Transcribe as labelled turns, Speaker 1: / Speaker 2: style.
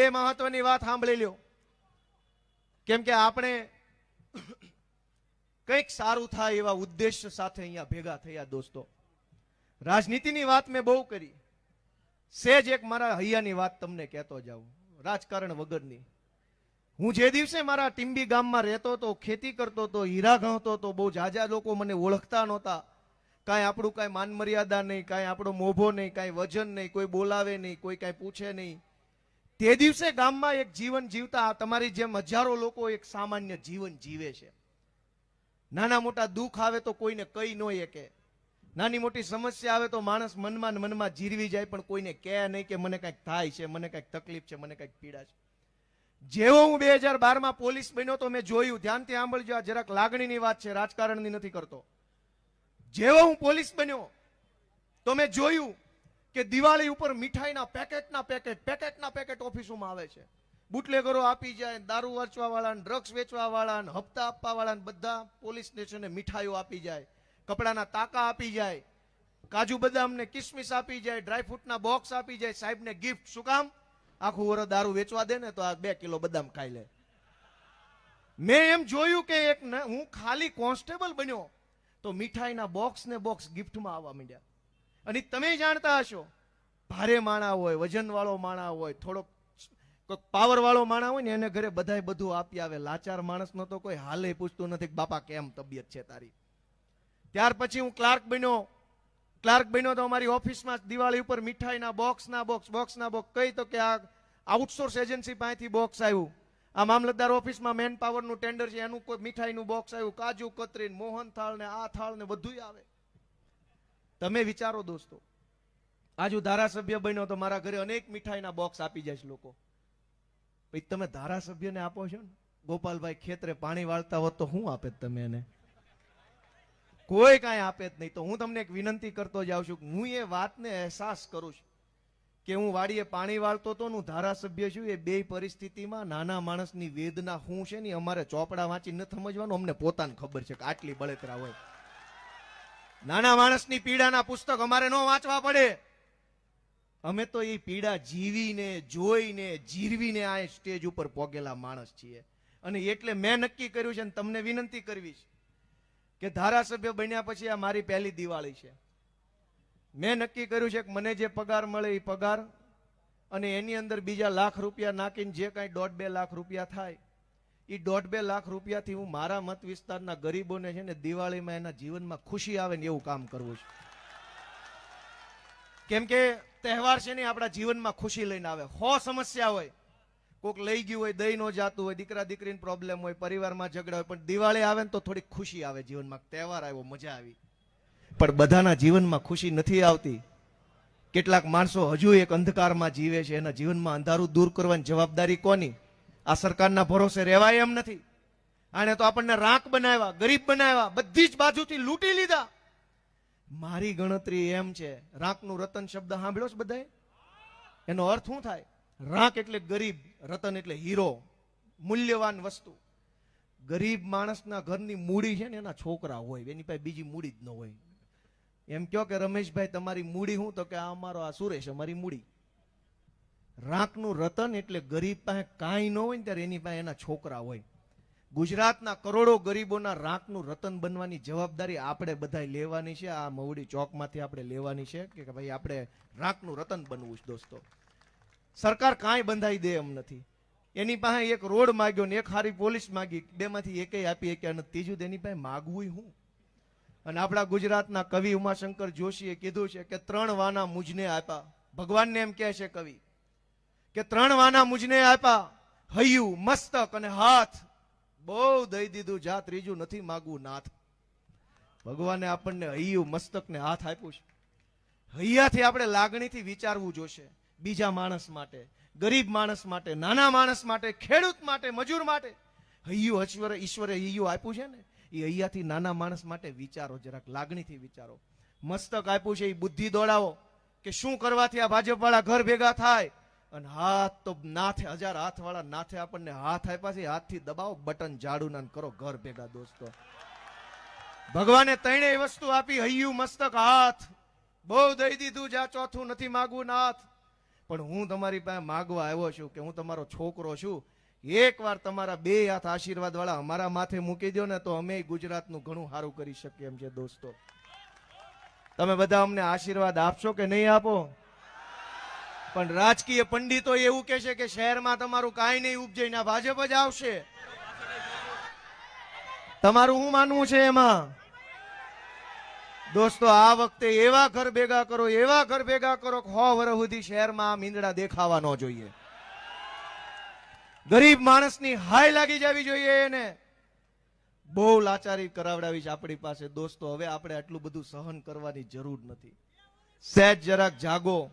Speaker 1: બે મહત્વની વાત સાંભળી લ્યો. કેમ કે આપણે કંઈક સારું થાય એવા ઉદ્દેશ્ય સાથે અહીંયા ભેગા થયા દોસ્તો. રાજનીતિની વાત મેં બહુ કરી. સેજ એક મારા હૈયાની વાત તમને કહેતો જાઉં, રાજકારણ વગરની. હું જે દિવસે મારા ટીંબી ગામમાં રહેતો હતો, ખેતી કરતો હતો, હીરા ગણતો હતો, બહુ જાજા લોકો મને ઓળખતા નહોતા. કાંઈ આપણું કાંઈ માન મર્યાદા નહીં, કાંઈ આપણો મોભો નહીં, કાંઈ વજન નહીં, કોઈ બોલાવે નહીં, કોઈ કાંઈ પૂછે નહીં. તે દિવસે ગામમાં એક જીવન જીવતા તમારી જેમ હજારો લોકો એક સામાન્ય જીવન જીવે છે. નાના મોટા દુઃખ આવે તો કોઈને કઈ ન કે. નાની મોટી સમસ્યા આવે તો માણસ મનમાં મનમાં જીરવી જાય પણ કોઈને કહે નહીં કે મને કંઈક થાય છે, મને કંઈક તકલીફ છે, મને કંઈક પીડા છે. જેવો હું બે હજાર બારમાં પોલીસ બન્યો તો મેં જોયું, ધ્યાનથી સાંભળજો, આ જરાક લાગણીની વાત છે, રાજકારણની નથી કરતો. જેવો હું પોલીસ બન્યો તો મેં જોયું કે દિવાળી ઉપર મીઠાઈના પેકેટના પેકેટ પેકેટના પેકેટ ઓફિસોમાં આવે છે. બુટલેગરો આપી જાય, દારૂ વેચવા વાળા ડ્રગ્સ વેચવા વાળા હપ્તા આપવા વાળા બધા પોલીસ સ્ટેશને મીઠાઈઓ આપી જાય, કપડાના તાકા આપી જાય, કાજુ બદામ ને કિસમિસ આપી જાય ડ્રાયફ્રૂટના બોક્સ આપી જાય, સાહેબને ગિફ્ટ શું કામ? આખું વરસ દારૂ વેચવા દે ને તો આ બે કિલો બદામ ખાઈ લે. મેં એમ જોયું કે એક હું ખાલી કોન્સ્ટેબલ બન્યો, તો મીઠાઈના બોક્સ ને બોક્સ ગિફ્ટમાં આવવા માંડ્યા. અને તમે જાણતા હશો, ભારે માણા હોય વજન વાળો માણા હોય, થોડોક કોઈક પાવર વાળો માણા હોય ને એને ઘરે બધાય બધું આપી આવે. લાચાર માણસનો તો કોઈ હાલે પૂછતું નથી બાપા, કેમ તબિયત છે તારી? ત્યાર પછી હું ક્લાર્ક બન્યો. ક્લાર્ક બન્યો તો અમારી ઓફિસમાં દિવાળી ઉપર મીઠાઈના બોક્સના બોક્સ બોક્સના બોક્સ. કહી તો કે આ આઉટસોર્સ એજન્સી પાસેથી બોક્સ આવ્યું. આ મામલતદાર ઓફિસમાં મેન પાવરનું ટેન્ડર છે, એનું કોઈ મીઠાઈનું બોક્સ આવ્યું. કાજુ કતરી મોહન થાળ ને આ થાળ ને બધું આવે. તમે વિચારો દોસ્તો. આજ હું ધારાસભ્ય બન્યો તો મારા ઘરે અનેક મીઠાઈના બોક્સ આપી જાય લોકો. પછી તમે ધારાસભ્યને આપો છો ને? ગોપાલભાઈ ખેતરે પાણી વાળતા હોત તો શું આપે તમે એને? કોઈ કાંઈ આપે જ નહીં. તો હું તમને એક વિનંતી કરતો જાઉં છું હું એ વાતને અહેસાસ કરું છું કે હું વાડીએ પાણી વાળતો તો હું ધારાસભ્ય છું, એ બે પરિસ્થિતિમાં નાના માણસની વેદના શું છે ને અમારે ચોપડા વાંચી ન સમજવાનું, અમને પોતાને ખબર છે કે આટલી બળતરા હોય. નાના માણસની પીડાના પુસ્તક અમારે ન વાંચવા પડે. અમે તો એ પીડા જીવીને, જોઈને, જીરવીને આ સ્ટેજ ઉપર પોગેલા માણસ છીએ. અને એટલે મેં નક્કી કર્યું છે અને તમને વિનંતી કરવી છે કે ધારાસભ્ય બન્યા પછી આ મારી પહેલી દિવાળી છે. મેં નક્કી કર્યું છે કે મને જે પગાર મળે એ પગાર અને એની અંદર બીજા લાખ રૂપિયા નાખીને જે કાંઈ દોઢ બે લાખ રૂપિયા થાય એ દોઢ બે લાખ રૂપિયાથી હું મારા મત વિસ્તારના ગરીબોને છે ને દિવાળીમાં એના જીવનમાં ખુશી આવે ને એવું કામ કરવું છે. કેમ કે તહેવાર છે ને આપણા જીવનમાં ખુશી લઈને આવે. હો સમસ્યા હોય, કોક લઈ ગયું હોય, દહીં ન જાતું હોય, દીકરા દીકરીને પ્રોબ્લેમ હોય, પરિવારમાં ઝઘડા હોય, પણ દિવાળી આવે ને તો થોડીક ખુશી આવે જીવનમાં. તહેવાર આવ્યો, મજા આવી. પણ બધાના જીવનમાં ખુશી નથી આવતી. કેટલાક માણસો હજુ એક અંધકારમાં જીવે છે, એના જીવનમાં અંધારું દૂર કરવાની જવાબદારી કોની? આ સરકારના ભરોસે રહેવાય એમ નથી. આને તો આપણને રાખ બનાવ્યા, ગરીબ બનાવ્યા, બધી જ બાજુથી લૂંટી લીધા. મારી ગણતરી એમ છે, રાંકનું રતન શબ્દ સાંભળ્યો છે બધાએ? એનો અર્થ શું થાય? રાંક એટલે ગરીબ, રતન એટલે હીરો, મૂલ્યવાન વસ્તુ. ગરીબ માણસના ઘરની મૂડી છે ને, એના છોકરા હોય, એની પાસે બીજી મૂડી જ ન હોય. એમ કહો કે રમેશભાઈ, તમારી મૂડી હું તો કે આ અમારો આ સુરેશ, અમારી મૂડી. રાંકનું રતન એટલે ગરીબ પાસે કાંઈ ન હોય ને ત્યારે એની પાસે એના છોકરા હોય. ગુજરાતના કરોડો ગરીબોના રાંકનું રતન બનવાની જવાબદારી આપણે બધા લેવાની છે. આ મવડી ચોકમાંથી આપણે લેવાની છે કે ભાઈ આપણે રાંકનું રતન બનવું છે દોસ્તો. સરકાર કાંઈ બંધાઈ દે એમ નથી. એની પાસે એક રોડ માગ્યો ને એક હારી પોલીસ માગી, બેમાંથી એકેય આપી શક્યા નથી ત્રીજું તેની પાસે માગવું હું? અને આપણા ગુજરાતના કવિ ઉમાશંકર જોશીએ કીધું છે કે ત્રણ વાના મુજને આપ્યા. ભગવાનને એમ કહે છે કવિ કે ત્રણ વાના મુજને આપ્યા. હૈયું, મસ્તક અને હાથ. બહુ દઈ દીધું જા ત્રીજું નથી માગવું નાથ. ભગવાને આપણને હૈયું મસ્તક ને હાથ આપ્યું છે. હૈયાથી આપણે લાગણીથી વિચારવું જોશે. બીજા માણસ માટે, ગરીબ માણસ માટે, નાના માણસ માટે, ખેડૂત માટે, મજૂર માટે. હૈયું ઈશ્વરે ઈશ્વરે હૈયું આપ્યું છે ને? એ હૈયાથી નાના માણસ માટે વિચારો, જરાક લાગણીથી વિચારો. મસ્તક આપ્યું છે એ બુદ્ધિ દોડાવો કે શું કરવાથી આ ભાજપવાળા ઘર ભેગા થાય? અને હાથ તો નાથે, હજાર હાથ વાળા નાથે આપણને હાથ આપ્યા છે. હાથથી દબાવો, બટન જાડું ના ને કરો. ઘર ભેગા દોસ્તો. ભગવાને ત્રણેય વસ્તુ આપી. હૈયું, મસ્તક, હાથ. બહુ દઈ દીધું જા ચોથું નથી માગવું નાથ. પણ હું તમારી પાસે માગવા આવ્યો છું કે હું તમારો છોકરો છું. એકવાર તમારા બે હાથ આશીર્વાદ વાળા અમારા માથે મૂકી દો ને તો અમે ગુજરાતનું ઘણું સારું કરી શકીએ એમ છે દોસ્તો. તમે બધા અમને આશીર્વાદ આપશો કે નહીં આપો? પણ રાજકીય પંડિતો એવું કહે છે કે શહેરમાં તમારું કાંઈ નહીં ઉપજે ને ભાજપ જ આવશે. તમારું શું માનવું છે એમાં? દોસ્તો, આ વખતે એવા ઘર ભેગા કરો, એવા ઘર ભેગા કરો હો વર્ષ સુધી શહેરમાં આ મીંદડા દેખાવા ન જોઈએ. ગરીબ માણસની હાય લાગી જવી જોઈએ એને. બહુ લાચારી કરાવડાવી છે આપણી પાસે. દોસ્તો, હવે આપણે આટલું બધું સહન કરવાની જરૂર નથી. સહેજ જરાક જાગો.